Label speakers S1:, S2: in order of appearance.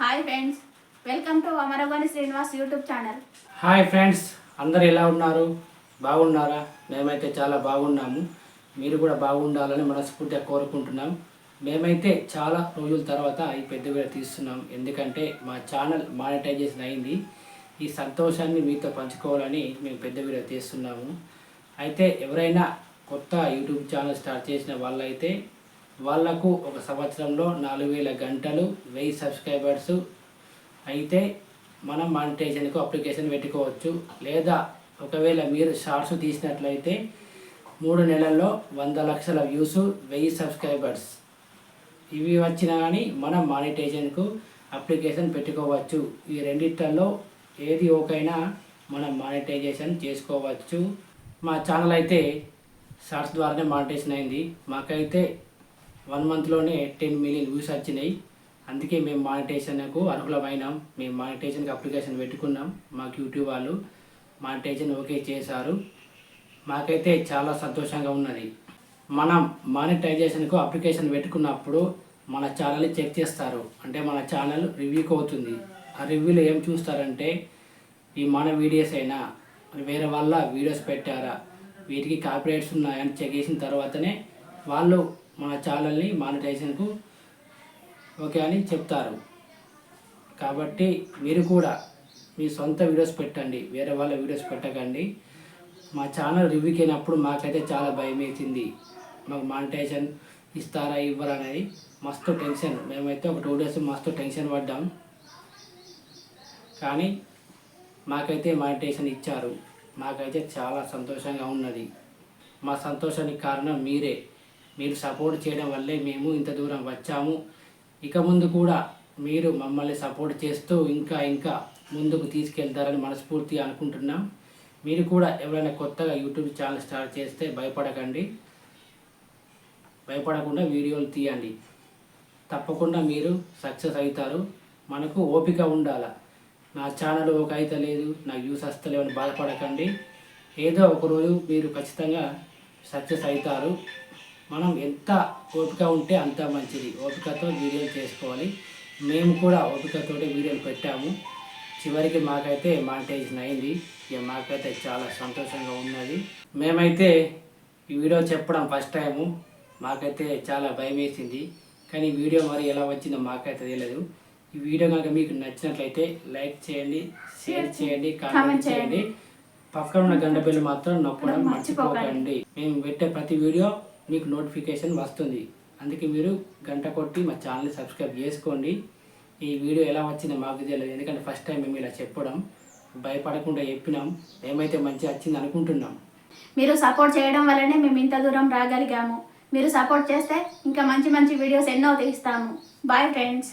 S1: Hi friends welcome to Amaravani Srinivas YouTube channel.
S2: Hi friends అందరు ఎలా ఉన్నారు? బాగున్నారా? మేమైతే చాలా బాగున్నాము. మీరు కూడా బాగుండాలని మనస్ఫూర్తిగా కోరుకుంటున్నాం. మేమైతే చాలా రోజుల తర్వాత ఈ పెద్ద వీడియో తీస్తున్నాం. ఎందుకంటే మా ఛానల్ మానిటైజేషన్ అయింది. ఈ సంతోషాన్ని మీతో పంచుకోవాలని మేము పెద్ద వీడియో తీస్తున్నాము. అయితే ఎవరైనా కొత్త యూట్యూబ్ ఛానల్ స్టార్ట్ చేసిన వాళ్ళైతే వాళ్ళకు ఒక సంవత్సరంలో నాలుగు వేల గంటలు వెయ్యి సబ్స్క్రైబర్స్. అయితే మనం మానిటైజేషన్కు అప్లికేషన్ పెట్టుకోవచ్చు. లేదా ఒకవేళ మీరు షార్ట్స్ తీసినట్లయితే మూడు నెలల్లో వంద లక్షల వ్యూస్ వెయ్యి సబ్స్క్రైబర్స్. ఇవి వచ్చినా కానీ మనం మానిటైజేషన్కు అప్లికేషన్ పెట్టుకోవచ్చు. ఈ రెండిట్లలో ఏది ఒకైనా మనం మానిటైజేషన్ చేసుకోవచ్చు. మా ఛానల్ అయితే షార్ట్స్ ద్వారానే మానిటైజేషన్ అయింది. మాకైతే వన్ మంత్లోనే టెన్ మిలియన్ వ్యూస్ వచ్చినాయి. అందుకే మేము మానిటైజేషన్కు అర్హులమైనాం. మేము మానిటైజేషన్కి అప్లికేషన్ పెట్టుకున్నాం. మాకు యూట్యూబ్ వాళ్ళు మానిటైజేషన్ ఓకే చేశారు. మాకైతే చాలా సంతోషంగా ఉన్నది. మనం మానిటైజేషన్కు అప్లికేషన్ పెట్టుకున్నప్పుడు మన ఛానల్ని చెక్ చేస్తారు. అంటే మన ఛానల్ రివ్యూకి అవుతుంది. ఆ రివ్యూలో ఏం చూస్తారంటే ఈ మన వీడియోస్ అయినా వేరే వాళ్ళ వీడియోస్ పెట్టారా? వీటికి కాపీరైట్స్ ఉన్నాయని చెక్ చేసిన తర్వాతనే వాళ్ళు మన ఛానల్ని మానిటైజేషన్కు ఓకే అని చెప్తారు. కాబట్టి మీరు కూడా మీ సొంత వీడియోస్ పెట్టండి వేరే వాళ్ళ వీడియోస్ పెట్టకండి. మా ఛానల్ రివ్యూకి అయినప్పుడు మాకైతే చాలా భయం వేసింది. మాకు మానిటైజేషన్ ఇస్తారా ఇవ్వరా అనేది మస్తు టెన్షన్. మేమైతే ఒక టూ డేస్ మస్తు టెన్షన్ పడ్డాం. కానీ మాకైతే మానిటైజేషన్ ఇచ్చారు. మాకైతే చాలా సంతోషంగా ఉన్నది. మా సంతోషానికి కారణం మీరే. మీరు సపోర్ట్ చేయడం వల్లే మేము ఇంత దూరం వచ్చాము. ఇక ముందు కూడా మీరు మమ్మల్ని సపోర్ట్ చేస్తూ ఇంకా ఇంకా ముందుకు తీసుకెళ్తారని మనస్ఫూర్తిగా అనుకుంటున్నాం. మీరు కూడా ఎవరైనా కొత్తగా యూట్యూబ్ ఛానల్ స్టార్ట్ చేస్తే భయపడకండి. భయపడకుండా వీడియోలు తీయండి. తప్పకుండా మీరు సక్సెస్ అవుతారు. మనకు ఓపిక ఉండాల. నా ఛానల్ ఒక అయితే లేదు నా వ్యూస్ వస్తలేవని బాధపడకండి. ఏదో ఒకరోజు మీరు ఖచ్చితంగా సక్సెస్ అవుతారు. మనం ఎంత ఓపిక ఉంటే అంత మంచిది. ఓపికతో వీడియోలు చేసుకోవాలి. మేము కూడా ఓపికతోటి వీడియోలు పెట్టాము. చివరికి మాకైతే మానిటైజేషన్ అయింది ఇక మాకైతే చాలా సంతోషంగా ఉన్నది. మేమైతే ఈ వీడియో చెప్పడం ఫస్ట్ టైము. మాకైతే చాలా భయం వేసింది కానీ వీడియో మరి ఎలా వచ్చిందో మాకైతే తెలియదు. ఈ వీడియో కనుక మీకు నచ్చినట్లయితే లైక్ చేయండి షేర్ చేయండి కామెంట్ చేయండి. పక్కన ఉన్న గంట బిల్లు మాత్రం నొక్కడం మర్చిపోకండి. మేము పెట్టే ప్రతి వీడియో మీకు నోటిఫికేషన్ వస్తుంది. అందుకే మీరు గంట కొట్టి మా ఛానల్ని సబ్స్క్రైబ్ చేసుకోండి. ఈ వీడియో ఎలా వచ్చిందో మాకు తెలియదు. ఎందుకంటే ఫస్ట్ టైం మేము ఇలా చెప్పడం భయపడకుండా చెప్పినాం. ఏమైతే మంచిగా వచ్చింది అనుకుంటున్నాం.
S1: మీరు సపోర్ట్ చేయడం వల్లనే మేము ఇంత దూరం రాగలిగాము. మీరు సపోర్ట్ చేస్తే ఇంకా మంచి మంచి వీడియోస్ ఎన్నో తీస్తాము. Bye friends